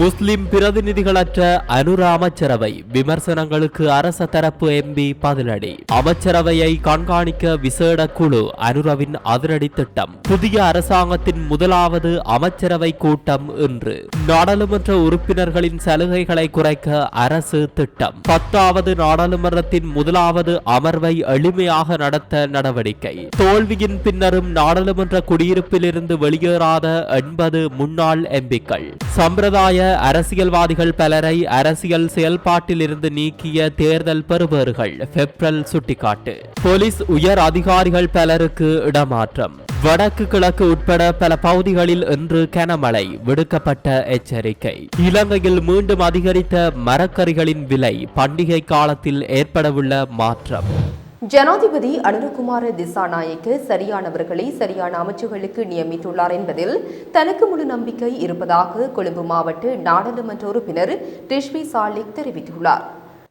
முஸ்லிம் பிரதிநிதிகளற்ற அனுர அமைச்சரவை விமர்சனங்களுக்கு அரச தரப்பு எம்பி பதிலடி. அமைச்சரவையை கண்காணிக்க விசேட குழு அனுரவின் அதிரடி திட்டம். புதிய அரசாங்கத்தின் முதலாவது அமைச்சரவை கூட்டம் இன்று. நாடாளுமன்ற உறுப்பினர்களின் சலுகைகளை குறைக்க அரசு திட்டம். பத்தாவது நாடாளுமன்றத்தின் முதலாவது அமர்வை எளிமையாக நடத்த நடவடிக்கை. தோல்வியின் பின்னரும் நாடாளுமன்ற குடியிருப்பிலிருந்து வெளியேறாத எண்பது முன்னாள் எம்பிக்கள் சம்பிரதாய அரசியல்வாதிகள் பலரை அரசியல் செயல்பாட்டிலிருந்து நீக்கிய தேர்தல் பெறுபவர்கள் பெப்ரல் சுட்டிக்காட்டு. போலீஸ் உயர் அதிகாரிகள் பலருக்கு இடமாற்றம். வடக்கு கிழக்கு உட்பட பல பகுதிகளில் இன்று கனமழை விடுக்கப்பட்ட எச்சரிக்கை. இலங்கையில் மீண்டும் அதிகரித்த மரக்கறிகளின் விலை பண்டிகை காலத்தில் ஏற்படவுள்ள மாற்றம். ஜனாதிபதி அனுரகுமார திசாநாயக்க சரியானவர்களை சரியான அமைச்சுகளுக்கு நியமித்துள்ளார் என்பதில் தனக்கு முழு நம்பிக்கை இருப்பதாக கொழும்பு மாவட்ட நாடாளுமன்ற உறுப்பினர் ரிஷ்வி சாலிக் தெரிவித்துள்ளார்.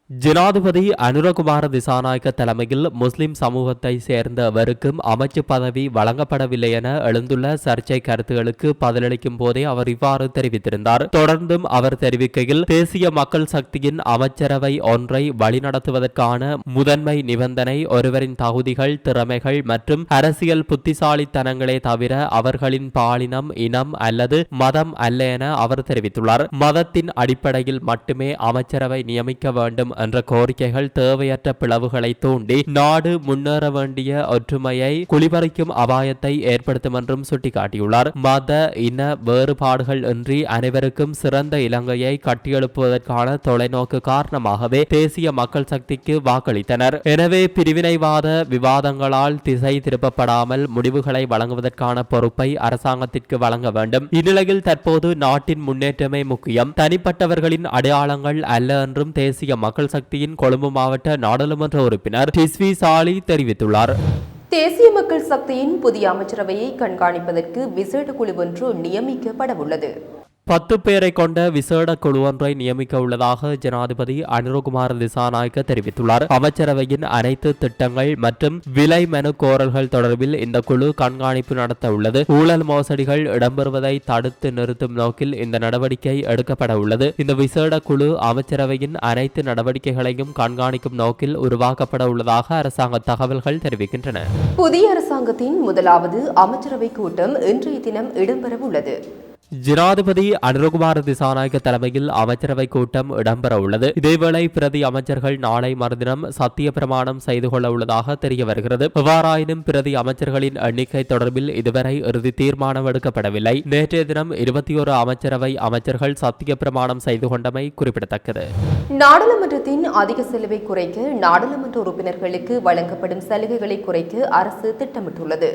ஜனாதிபதி அனுரகுமார திசாநாயக்க தலைமையில் முஸ்லிம் சமூகத்தை சேர்ந்தவருக்கும் அமைச்சு பதவி வழங்கப்படவில்லை என எழுந்துள்ள சர்ச்சை கருத்துகளுக்கு பதிலளிக்கும் போதே அவர் இவ்வாறு தெரிவித்திருந்தார். தொடர்ந்தும் அவர் தெரிவிக்கையில் தேசிய மக்கள் சக்தியின் அமைச்சரவை ஒன்றை வழிநடத்துவதற்கான முதன்மை நிபந்தனை ஒருவரின் தகுதிகள் திறமைகள் மற்றும் அரசியல் புத்திசாலித்தனங்களே தவிர அவர்களின் பாலினம் இனம் அல்லது மதம் அல்ல என அவர் தெரிவித்துள்ளார். மதத்தின் அடிப்படையில் மட்டுமே அமைச்சரவை நியமிக்க வேண்டும் என்ற கோரிக்கைகள் தேவையற்ற பிளவுகளை தூண்டி நாடு முன்னேற வேண்டிய ஒற்றுமையை குளிபறிக்கும் அபாயத்தை ஏற்படுத்தும் என்றும் சுட்டிக்காட்டியுள்ளார். மத இன வேறுபாடுகள் இன்றி அனைவருக்கும் சிறந்த இலங்கையை கட்டியெழுப்புவதற்கான தொலைநோக்கு காரணமாகவே தேசிய மக்கள் சக்திக்கு வாக்களித்தனர். எனவே பிரிவினைவாத விவாதங்களால் திசை திருப்பப்படாமல் முடிவுகளை வழங்குவதற்கான பொறுப்பை அரசாங்கத்திற்கு வழங்க வேண்டும். இந்நிலையில் தற்போது நாட்டின் முன்னேற்றமே முக்கியம். தனிப்பட்டவர்களின் அடையாளங்கள் அல்ல என்றும் தேசிய மக்கள் சக்தியின் கொழும்பு மாவட்ட நாடாளுமன்ற உறுப்பினர் டிஸ்வி சாலி தெரிவித்துள்ளார். தேசிய மக்கள் சக்தியின் புதிய அமைச்சரவையை கண்காணிப்பதற்கு விசேட குழு ஒன்று நியமிக்கப்படவுள்ளது. பத்து பேரை கொண்ட விசேட குழு ஒன்றை நியமிக்க உள்ளதாக ஜனாதிபதி அனுரகுமார் திசாநாயக்க தெரிவித்துள்ளார். அமைச்சரவையின் அனைத்து திட்டங்கள் மற்றும் விலை மனு கோரல்கள் தொடர்பில் இந்த குழு கண்காணிப்பு நடத்த உள்ளது ஊழல் மோசடிகள் இடம்பெறுவதை தடுத்து நிறுத்தும் நோக்கில் இந்த நடவடிக்கை எடுக்கப்பட உள்ளது இந்த விசேட குழு அமைச்சரவையின் அனைத்து நடவடிக்கைகளையும் கண்காணிக்கும் நோக்கில் உருவாக்கப்பட உள்ளதாக அரசாங்க தகவல்கள் தெரிவிக்கின்றன. புதிய அரசாங்கத்தின் முதலாவது அமைச்சரவை கூட்டம் இன்றைய தினம் இடம்பெறவுள்ளது. ஜனாதிபதி அனுரகுமார திசாநாயக தலைமையில் அமைச்சரவை கூட்டம் இடம்பெற உள்ளது. இதேவேளை பிரதி அமைச்சர்கள் நாளை மறுதினம் சத்திய பிரமாணம் செய்து கொள்ள உள்ளதாக தெரிய வருகிறது. எவ்வாறாயினும் பிரதி அமைச்சர்களின் எண்ணிக்கை தொடர்பில் இதுவரை இறுதி தீர்மானம் எடுக்கப்படவில்லை. நேற்றைய தினம் இருபத்தி ஒரு அமைச்சரவை அமைச்சர்கள் சத்திய பிரமாணம் செய்து கொண்டமை குறிப்பிடத்தக்கது. நாடாளுமன்றத்தின் அதிக செலவை குறைக்க நாடாளுமன்ற உறுப்பினர்களுக்கு வழங்கப்படும் சலுகைகளை குறைக்க அரசு திட்டமிட்டுள்ளது.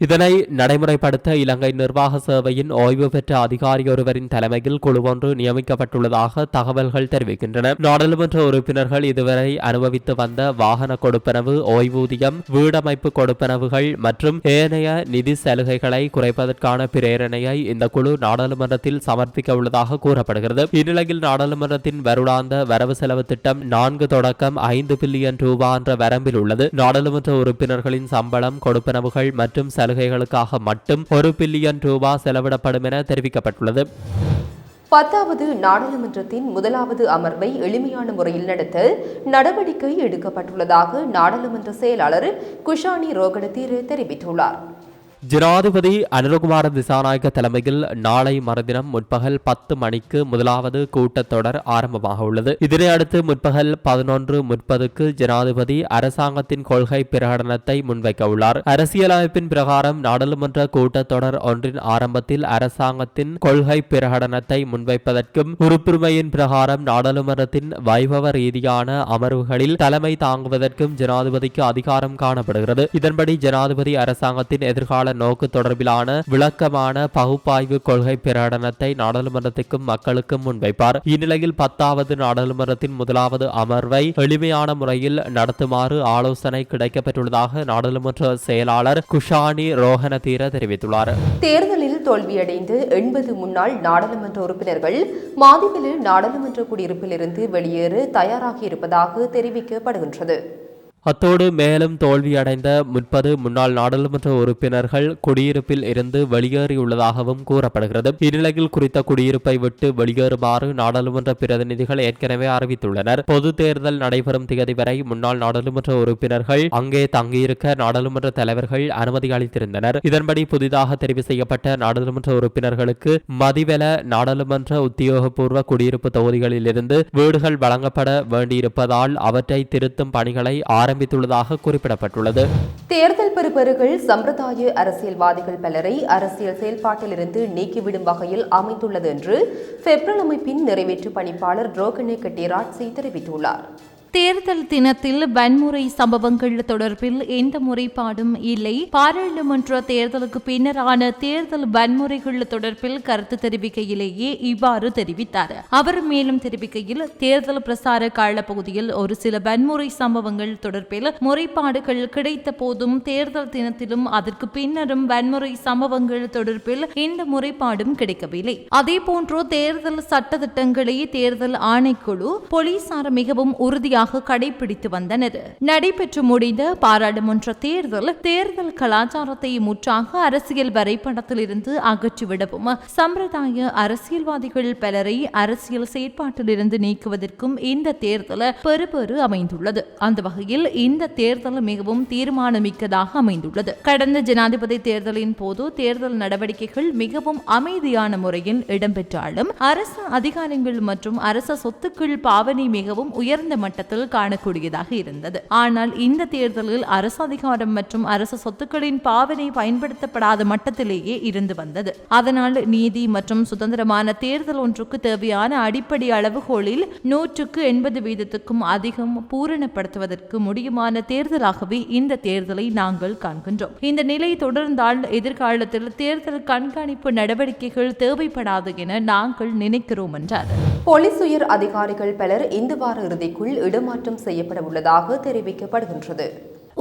இதனை நடைமுறைப்படுத்த இலங்கை நிர்வாக சேவையின் ஓய்வு பெற்ற அதிகாரி ஒருவரின் தலைமையில் குழு ஒன்று நியமிக்கப்பட்டுள்ளதாக தகவல்கள் தெரிவிக்கின்றன. நாடாளுமன்ற உறுப்பினர்கள் இதுவரை அனுபவித்து வந்த வாகன கொடுப்பனவு ஓய்வூதியம் வீடமைப்பு கொடுப்பனவுகள் மற்றும் ஏனைய நிதி சலுகைகளை குறைப்பதற்கான பிரேரணையை இந்த குழு நாடாளுமன்றத்தில் சமர்ப்பிக்க உள்ளதாக கூறப்படுகிறது. இந்நிலையில் நாடாளுமன்றத்தின் வருடாந்த வரவு செலவு திட்டம் நான்கு தொடக்கம் ஐந்து பில்லியன் ரூபா என்ற வரம்பில் உள்ளது. நாடாளுமன்ற உறுப்பினர்களின் சம்பளம் கொடுப்பனவுகள் மற்றும் சலுகைகளுக்காக மட்டும் ஒரு பில்லியன் ரூபாய் செலவிடப்படும் என தெரிவிக்கப்பட்டுள்ளது. பத்தாவது நாடாளுமன்றத்தின் முதலாவது அமர்வை எளிமையான முறையில் நடத்த நடவடிக்கை எடுக்கப்பட்டுள்ளதாக நாடாளுமன்ற செயலாளர் குஷானி ரோகணதீர் தெரிவித்துள்ளார். ஜனாதிபதி அனுரகுமார திசாநாயக தலைமையில் நாளை மறுதினம் முற்பகல் பத்து மணிக்கு முதலாவது கூட்டத்தொடர் ஆரம்பமாக உள்ளது. இதனை அடுத்து முற்பகல் பதினொன்று முப்பதுக்கு ஜனாதிபதி அரசாங்கத்தின் கொள்கை பிரகடனத்தை முன்வைக்க உள்ளார். அரசியலமைப்பின் பிரகாரம் நாடாளுமன்ற கூட்டத்தொடர் ஒன்றின் ஆரம்பத்தில் அரசாங்கத்தின் கொள்கை பிரகடனத்தை முன்வைப்பதற்கும் உறுப்புரிமையின் பிரகாரம் நாடாளுமன்றத்தின் வைபவ ரீதியான அமர்வுகளில் தலைமை தாங்குவதற்கும் ஜனாதிபதிக்கு அதிகாரம் காணப்படுகிறது. இதன்படி ஜனாதிபதி அரசாங்கத்தின் எதிர்கால நோக்கு தொடர்பிலான விளக்கமான பகுப்பாய்வு கொள்கை பிரகடனத்தை நாடாளுமன்றத்துக்கும் மக்களுக்கும் முன்வைப்பார் இந்நிலையில் பத்தாவது நாடாளுமன்றத்தின் முதலாவது அமர்வை எளிமையான முறையில் நடத்துமாறு ஆலோசனை கிடைக்கப்பெற்றுள்ளதாக நாடாளுமன்ற செயலாளர் குஷானி ரோஹனதீர தெரிவித்துள்ளார். தேர்தலில் தோல்வியடைந்து எண்பது முன்னாள் நாடாளுமன்ற உறுப்பினர்கள் மாதிவிலில் நாடாளுமன்ற குடியிருப்பிலிருந்து வெளியேற தயாராகியிருப்பதாக தெரிவிக்கப்படுகின்றது. அத்தோடு மேலும் தோல்வியடைந்த முப்பது முன்னாள் நாடாளுமன்ற உறுப்பினர்கள் குடியிருப்பில் இருந்து வெளியேறியுள்ளதாகவும் கூறப்படுகிறது. இந்நிலையில் குறித்த குடியிருப்பை விட்டு வெளியேறுமாறு நாடாளுமன்ற பிரதிநிதிகள் ஏற்கனவே அறிவித்துள்ளனர். பொது தேர்தல் நடைபெறும் தேதி வரை முன்னாள் நாடாளுமன்ற உறுப்பினர்கள் அங்கே தங்கியிருக்க நாடாளுமன்ற தலைவர்கள் அனுமதி அளித்திருந்தனர். இதன்படி புதிதாக தெரிவு செய்யப்பட்ட நாடாளுமன்ற உறுப்பினர்களுக்கு மதிவெல நாடாளுமன்ற உத்தியோகபூர்வ குடியிருப்பு தொகுதிகளில் இருந்து வீடுகள் வழங்கப்பட வேண்டியிருப்பதால் அவற்றை திருத்தும் பணிகளை ஆரம்பித்துள்ளதாக குறிப்பிடப்பட்டுள்ளது. தேர்தல் பெறுபேறுகள் சம்பிரதாய அரசியல்வாதிகள் பலரை அரசியல் செயல்பாட்டிலிருந்து நீக்கிவிடும் வகையில் அமைந்துள்ளது என்று பெப்ரல் அமைப்பின் நிறைவேற்று பணிப்பாளர் ரோகனே கட்டிராட்சி தெரிவித்துள்ளார். தேர்தல் தினத்தில் வன்முறை சம்பவங்கள் தொடர்பில் எந்த முறைப்பாடும் இல்லை. பாராளுமன்ற தேர்தலுக்கு பின்னரான தேர்தல் வன்முறைகள் தொடர்பில் கருத்து தெரிவிக்கையிலேயே இவ்வாறு தெரிவித்தார். அவர் மேலும் தெரிவிக்கையில் தேர்தல் பிரசார காலப்பகுதியில் ஒரு சில வன்முறை சம்பவங்கள் தொடர்பில் முறைப்பாடுகள் கிடைத்த போதும் தேர்தல் தினத்திலும் அதற்கு பின்னரும் வன்முறை சம்பவங்கள் தொடர்பில் எந்த முறைப்பாடும் கிடைக்கவில்லை. அதேபோன்று தேர்தல் சட்டத்திட்டங்களை தேர்தல் ஆணைக்குழு போலீசார் மிகவும் உறுதியாக முறையாக கடைபிடித்து வந்தனர். நடைபெற்று முடிந்த பாராளுமன்ற தேர்தல் தேர்தல் கலாச்சாரத்தை முற்றாக அரசியல் வரைபடத்திலிருந்து அகற்றிவிடவும் சம்பிரதாய அரசியல்வாதிகள் பலரை அரசியல் செயற்பாட்டிலிருந்து நீக்குவதற்கும் இந்த தேர்தல் பெறுபெறு அமைந்துள்ளது. அந்த வகையில் இந்த தேர்தல் மிகவும் தீர்மானமிக்கதாக அமைந்துள்ளது. கடந்த ஜனாதிபதி தேர்தலின் போது தேர்தல் நடவடிக்கைகள் மிகவும் அமைதியான முறையில் இடம்பெற்றாலும் அரசு அதிகாரங்கள் மற்றும் அரச சொத்துக்கள் பாவனை மிகவும் உயர்ந்த மட்டத்தில் காணக்கூடியதாக இருந்தது. ஆனால் இந்த தேர்தலில் அரசு அதிகாரம் மற்றும் அரசு சொத்துக்களின் பாவனை பயன்படுத்தப்படாத மட்டத்திலேயே இருந்து வந்தது. அதனால் நீதி மற்றும் சுதந்திரமான தேர்தல் ஒன்றுக்கு தேவையான அடிப்படை அளவுகோலில் நூற்றுக்கு எண்பது வீதத்துக்கும் அதிகம் பூரணப்படுத்துவதற்கு முடியுமான தேர்தலாகவே இந்த தேர்தலை நாங்கள் காண்கின்றோம். இந்த நிலை தொடர்ந்தால் எதிர்காலத்தில் தேர்தல் கண்காணிப்பு நடவடிக்கைகள் தேவைப்படாது என நாங்கள் நினைக்கிறோம் என்றார். போலீஸ் உயர் அதிகாரிகள் பலர் இந்த வார இறுதிக்குள் இடமாற்றம் செய்யப்பட உள்ளதாக தெரிவிக்கப்படுகின்றது.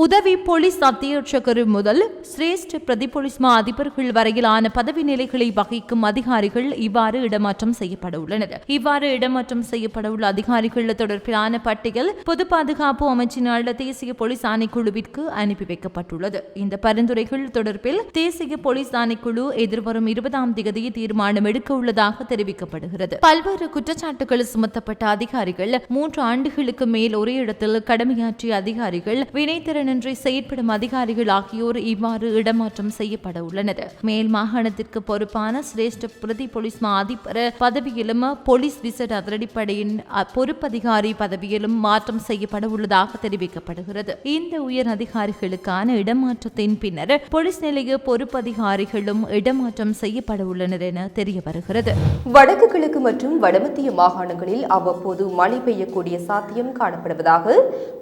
உதவி போலீஸ் அத்தியட்சகர் முதல் சிரேஷ்ட பிரதி போலீஸ் மா அதிபர்கள் வரையிலான பதவி நிலைகளை வகிக்கும் அதிகாரிகள் இவ்வாறு இடமாற்றம் செய்யப்பட உள்ளனர். இவ்வாறு இடமாற்றம் செய்யப்பட உள்ள அதிகாரிகள் தொடர்பிலான பட்டியல் பொது பாதுகாப்பு அமைச்சினால் தேசிய போலீஸ் ஆணைக்குழுவிற்கு அனுப்பி வைக்கப்பட்டுள்ளது. இந்த பரிந்துரைகள் தொடர்பில் தேசிய போலீஸ் ஆணைக்குழு எதிர்வரும் இருபதாம் தேதி தீர்மானம் எடுக்க உள்ளதாக தெரிவிக்கப்படுகிறது. பல்வேறு குற்றச்சாட்டுகள் சுமத்தப்பட்ட அதிகாரிகள் மூன்று ஆண்டுகளுக்கு மேல் ஒரே இடத்தில் கடமையாற்றிய அதிகாரிகள் வினைத்திறன் திறனின்றி செயற்படும் அதிகாரிகள் ஆகியோர் இவ்வாறு இடமாற்றம் செய்யப்பட உள்ளனர். மேல் மாகாணத்திற்கு பொறுப்பான சிரேஷ்ட பிரதி போலீஸ் மா அதிபர் பதவியிலும் போலீஸ் விசேட அதிரடிப்படையின் பொறுப்பதிகாரி பதவியிலும் மாற்றம் செய்யப்பட உள்ளதாக தெரிவிக்கப்படுகிறது. இந்த உயர் அதிகாரிகளுக்கான இடமாற்றத்தின் பின்னர் போலீஸ் நிலைய பொறுப்பதிகாரிகளும் இடமாற்றம் செய்யப்பட உள்ளனர் என தெரிய வருகிறது வடக்கு கிழக்கு மற்றும் வடமத்திய மாகாணங்களில் அவ்வப்போது மழை பெய்யக்கூடிய சாத்தியம் காணப்படுவதாக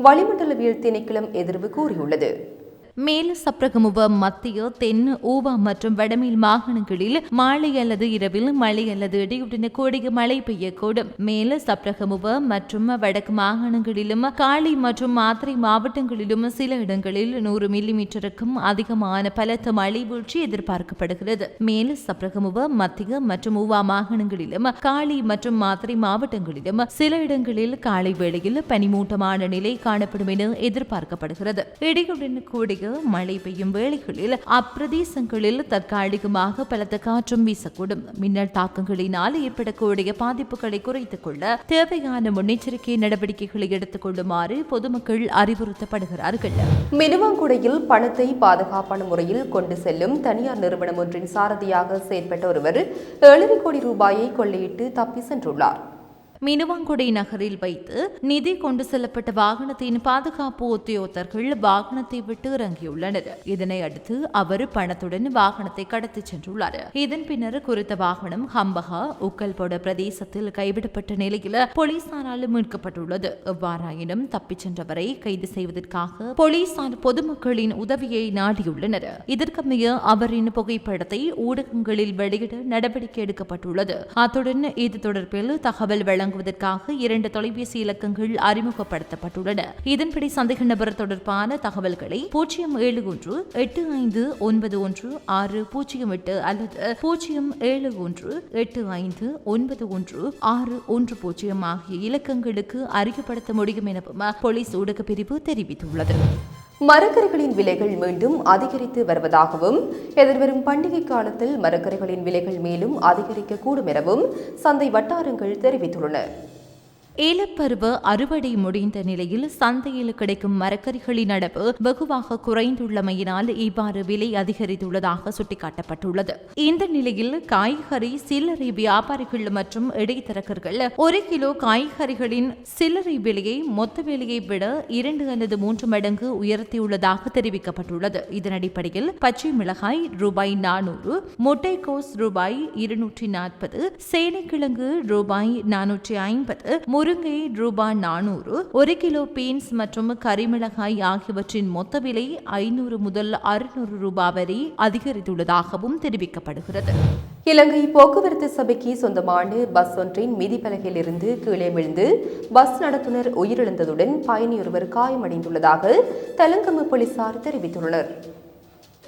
வளிமண்டலவியல் திணைக்களம் எதிர்வு கூறியுள்ளது. மேல சப்ரகமுவ மத்திய தென் ஊவா மற்றும் வடமேல் மாகாணங்களில் மாலை அல்லது இரவில் மழை அல்லது இடியுடன் கூடிய மழை பெய்யக்கூடும். மேல் சப்ரகமுவ மற்றும் வடக்கு மாகாணங்களிலும் காளி மற்றும் மாத்திரை மாவட்டங்களிலும் சில இடங்களில் நூறு மில்லிமீட்டருக்கும் அதிகமான பலத்த மழை வீழ்ச்சி எதிர்பார்க்கப்படுகிறது. மேல சப்ரகமுவ மத்திய மற்றும் ஊவா மாகாணங்களிலும் காளி மற்றும் மாத்திரை மாவட்டங்களிலும் சில இடங்களில் காலை வேளையில் பனிமூட்டமான நிலை காணப்படும் என எதிர்பார்க்கப்படுகிறது. இடியுடன் கூடிய மழை பெய்யும் வேளைகளில் அப்பிரதேசங்களில் தற்காலிகமாக பலத்த காற்றும் வீசக்கூடும். மின்னல் தாக்கங்களினால் ஏற்படக்கூடிய பாதிப்புகளை குறைத்துக் கொள்ள தேவையான முன்னெச்சரிக்கை நடவடிக்கைகளை எடுத்துக் கொள்ளுமாறு பொதுமக்கள் அறிவுறுத்தப்படுகிறார்கள். மினுவாங்குடையில் பணத்தை பாதுகாப்பான முறையில் கொண்டு செல்லும் தனியார் நிறுவனம் ஒன்றின் சாரதியாக செயற்பட்ட ஒருவர் ஏழரை கோடி ரூபாயை கொள்ளையிட்டு தப்பி சென்றுள்ளார். மினுவாங்குடி நகரில் வைத்து நிதி கொண்டு செல்லப்பட்ட வாகனத்தின் பாதுகாப்பு உத்தியோகத்தர்கள் வாகனத்தை விட்டு இறங்கியுள்ளனர். இதனை அடுத்து அவர் பணத்துடன் வாகனத்தை கடத்தி சென்றுள்ளார். இதன் பின்னர் குறித்த வாகனம் ஹம்பகா உக்கல்பொட பிரதேசத்தில் கைவிடப்பட்ட நிலையில் போலீசாரால் மீட்கப்பட்டுள்ளது. எவ்வாறாயினும் தப்பிச் சென்றவரை கைது செய்வதற்காக போலீசார் பொதுமக்களின் உதவியை நாடியுள்ளனர். இதற்கமைய அவரின் புகைப்படத்தை ஊடகங்களில் வெளியிட நடவடிக்கை எடுக்கப்பட்டுள்ளது. அத்துடன் இது தொடர்பில் தகவல் வழங்க வழங்குவதற்காக இரண்டு தொலைபேசி இலக்கங்கள் அறிமுகப்படுத்தப்பட்டுள்ளன. இதன்படி சந்தேக நபர் தொடர்பான தகவல்களை பூஜ்ஜியம் ஏழு ஒன்று எட்டு ஐந்து ஒன்பது ஒன்று ஆறு பூஜ்ஜியம் எட்டு அல்லது பூஜ்ஜியம் ஏழு ஒன்று எட்டு ஐந்து ஒன்பது ஒன்று ஆறு ஒன்று பூஜ்ஜியம் ஆகிய இலக்கங்களுக்கு அறியப்படுத்த முடியும் எனவும் போலீஸ் ஊடகப் பிரிவு தெரிவித்துள்ளது. மரக்கறிகளின் விலைகள் மீண்டும் அதிகரித்து வருவதாகவும் எதிர்வரும் பண்டிகை காலத்தில் மரக்கறிகளின் விலைகள் மேலும் அதிகரிக்கக்கூடும் எனவும் சந்தை வட்டாரங்கள் தெரிவித்துள்ளன. ஏலப்பருவ அறுவடை முடிந்த நிலையில் சந்தையில் கிடைக்கும் மரக்கறிகளின் அளவு வெகுவாக குறைந்துள்ளமையினால் இவ்வாறு விலை அதிகரித்துள்ளதாக சுட்டிக்காட்டப்பட்டுள்ளது. இந்த நிலையில் காய்கறி சில்லறை வியாபாரிகள் மற்றும் இடைத்தரகர்கள் ஒரு கிலோ காய்கறிகளின் சில்லறை விலையை மொத்த விலையை விட இரண்டு அல்லது மூன்று மடங்கு உயர்த்தியுள்ளதாக தெரிவிக்கப்பட்டுள்ளது. இதன் அடிப்படையில் பச்சை மிளகாய் ரூபாய் நானூறு முட்டைக்கோஸ் ரூபாய் இருநூற்றி நாற்பது சேனைக்கிழங்கு ரூபாய் நானூற்றி ஐம்பது முருங்கை ரூபாய் நானூறு ஒரு கிலோ பீன்ஸ் மற்றும் கரிமிளகாய் ஆகியவற்றின் மொத்த விலை ஐநூறு முதல் அறுநூறு ரூபாய் வரை அதிகரித்துள்ளதாகவும் தெரிவிக்கப்படுகிறது. இலங்கை போக்குவரத்து சபைக்கு சொந்தமான பஸ் ஒன்றின் மிதிப்பலகையில் இருந்து கீழே விழுந்து பஸ் நடத்துனர் உயிரிழந்ததுடன் பயணியொருவர் காயமடைந்துள்ளதாக தெலுங்கம போலீசார் தெரிவித்துள்ளனர்.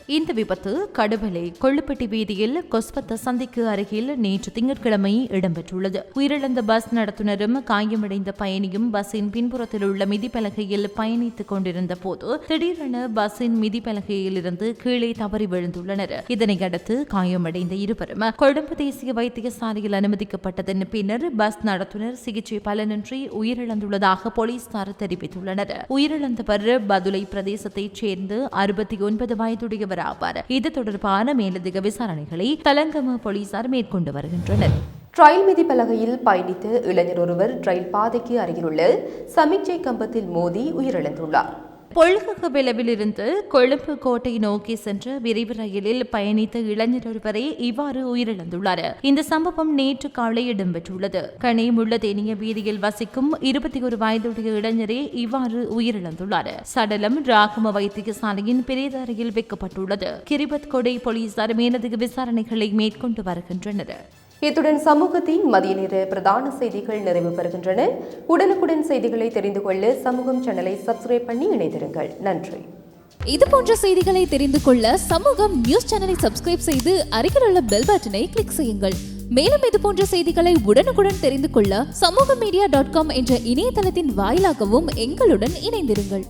இந்த விபத்து கடுவலை கொள்ளுப்பட்டி வீதியில் கொஸ்பத்த சந்திக்கு அருகில் நேற்று திங்கட்கிழமை இடம்பெற்றுள்ளது. உயிரிழந்த பஸ் நடத்துனரும் காயமடைந்த பயணியும் பஸ்ஸின் பின்புறத்தில் உள்ள மிதிப்பலகையில் பயணித்துக் கொண்டிருந்த போது திடீரென பஸ்ஸின் மிதிப்பலகையில் இருந்து கீழே தவறி விழுந்துள்ளனர். இதனையடுத்து காயமடைந்த இருவரும் கொழும்பு தேசிய வைத்தியசாலையில் அனுமதிக்கப்பட்டதன் பின்னர் பஸ் நடத்துனர் சிகிச்சை பலனின்றி உயிரிழந்துள்ளதாக போலீசார் தெரிவித்துள்ளனர். உயிரிழந்தவர் பதுளை பிரதேசத்தைச் சேர்ந்து அறுபத்தி ஒன்பது வயதுடையவர் ஆவார். இது தொடர்பான மேலதிக விசாரணைகளை தலங்கம போலீசார் மேற்கொண்டு வருகின்றனர். ட்ரயில் மிதி பலகையில் பயணித்த இளைஞர் ஒருவர் ரயில் பாதைக்கு அருகிலுள்ள சமிக்ஞை கம்பத்தில் மோதி உயிரிழந்துள்ளார். பொழுகவிளவில் விளவிலிருந்து கொழும்பு கோட்டை நோக்கி சென்ற விரைவு ரயிலில் பயணித்த இளைஞர் ஒருவரே இவ்வாறு உயிரிழந்துள்ளார். இந்த சம்பவம் நேற்று காலை இடம்பெற்றுள்ளது. கனிமுள்ள தேனிய வீதியில் வசிக்கும் இருபத்தி ஒரு வயதுடைய இளைஞரே இவ்வாறு உயிரிழந்துள்ளார். சடலம் ராகம வைத்தியசாலையின் பிரேத அறையில் வைக்கப்பட்டுள்ளது. கிரிபத் கொடை போலீசார் மேலதிக விசாரணைகளை மேற்கொண்டு வருகின்றனர். இத்துடன் சமூகத்தின் மதிய நேர பிரதான செய்திகள் நிறைவு பெறுகின்றன. உடனுக்குடன் செய்திகளை தெரிந்து கொள்ள சமூகம் சேனலை சப்ஸ்கிரைப் பண்ணி இணைந்திருங்கள். நன்றி. இது போன்ற செய்திகளை தெரிந்து கொள்ள சமூகம் நியூஸ் சேனலை சப்ஸ்கிரைப் செய்து அருகில் உள்ள பெல் பட்டனை கிளிக் செய்யுங்கள். மேலும் இது போன்ற செய்திகளை உடனுக்குடன் தெரிந்து கொள்ள சமூக மீடியா டாட் காம் என்ற இணையதளத்தின் வாயிலாகவும் எங்களுடன் இணைந்திருங்கள்.